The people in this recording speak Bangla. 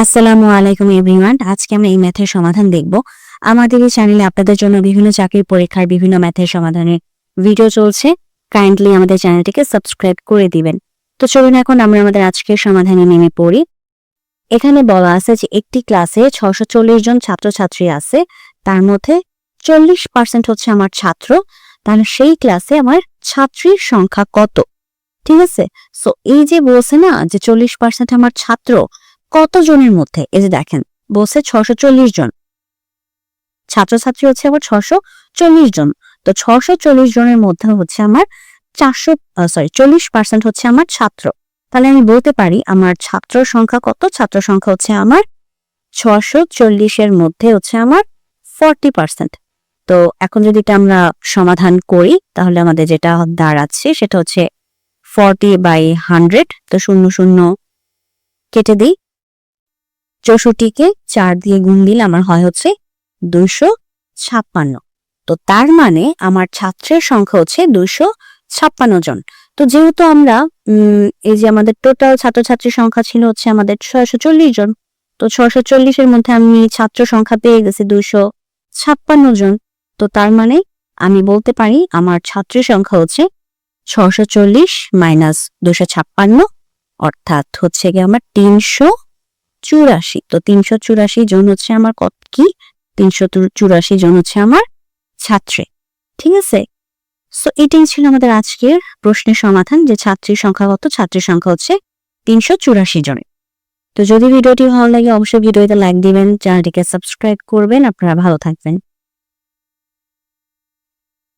আসসালামু আলাইকুম এভরিওয়ান। আজকে আমরা এই ম্যাথের সমাধান দেখব। আমাদের এই চ্যানেলে আপনাদের জন্য বিভিন্ন চাকরির পরীক্ষার বিভিন্ন ম্যাথের সমাধানের ভিডিও চলছে। কাইন্ডলি আমাদের চ্যানেলটিকে সাবস্ক্রাইব করে দিবেন। তো চলুন এখন আমরা আমাদের আজকের সমাধানে নেমে পড়ি। এখানে বলা আছে যে একটি ক্লাসে ছশো চল্লিশ জন ছাত্রছাত্রী আছে। তার মধ্যে চল্লিশ পার্সেন্ট হচ্ছে আমার ছাত্র। তাহলে সেই ক্লাসে আমার ছাত্রীর সংখ্যা কত? ঠিক আছে? সো এই যে বলছে না যে চল্লিশ পার্সেন্ট আমার ছাত্র কত জনের মধ্যে? এই যে দেখেন, বলছে ছশো চল্লিশ জন। ছাত্রছাত্রী হচ্ছে আবার ছশো চল্লিশ জন। তো ছশো চল্লিশ জনের মধ্যে হচ্ছে আমার চারশো সরি চল্লিশ পার্সেন্ট হচ্ছে আমার ছাত্র। তাহলে আমি বলতে পারি আমার ছাত্র সংখ্যা কত? ছাত্র সংখ্যা হচ্ছে আমার ছশো চল্লিশের মধ্যে হচ্ছে আমার ফর্টি পার্সেন্ট তো এখন যদি এটা আমরা সমাধান করি, তাহলে আমাদের যেটা দাঁড়াচ্ছে সেটা হচ্ছে ফর্টি বাই হান্ড্রেড। তো শূন্য শূন্য কেটে দিই। চৌষট্টিকে চার দিয়ে গুণ দিলে আমার হয় হচ্ছে দুইশো ছাপ্পান্ন। তো তার মানে আমার ছাত্রের সংখ্যা হচ্ছে দুইশো ছাপ্পান্ন জন। তো যেহেতু আমরা এই যে আমাদের টোটাল ছাত্রছাত্রীর সংখ্যা ছিল হচ্ছে আমাদের ছয়শো চল্লিশ জন, তো ছয়শো চল্লিশের মধ্যে আমি ছাত্র সংখ্যা পেয়ে গেছি দুইশো ছাপ্পান্ন জন। তো তার মানে আমি বলতে পারি আমার ছাত্রীর সংখ্যা হচ্ছে ছশো চল্লিশ মাইনাস দুশো ছাপ্পান্ন, অর্থাৎ হচ্ছে গিয়ে আমার তিনশো চুরাশি। তো তিনশো চুরাশি জন হচ্ছে আমার কত কি? তিনশো চুরাশি জন হচ্ছে আমার ছাত্রী। ঠিক আছে? সো এটাই ছিল আমাদের আজকের প্রশ্নের সমাধান যে ছাত্রীর সংখ্যা কত? ছাত্রীর সংখ্যা হচ্ছে তিনশো চুরাশি জনের। তো যদি ভিডিওটি ভালো লাগে, অবশ্যই ভিডিওতে লাইক দিবেন, চ্যানেলটিকে সাবস্ক্রাইব করবেন। আপনারা ভালো থাকবেন।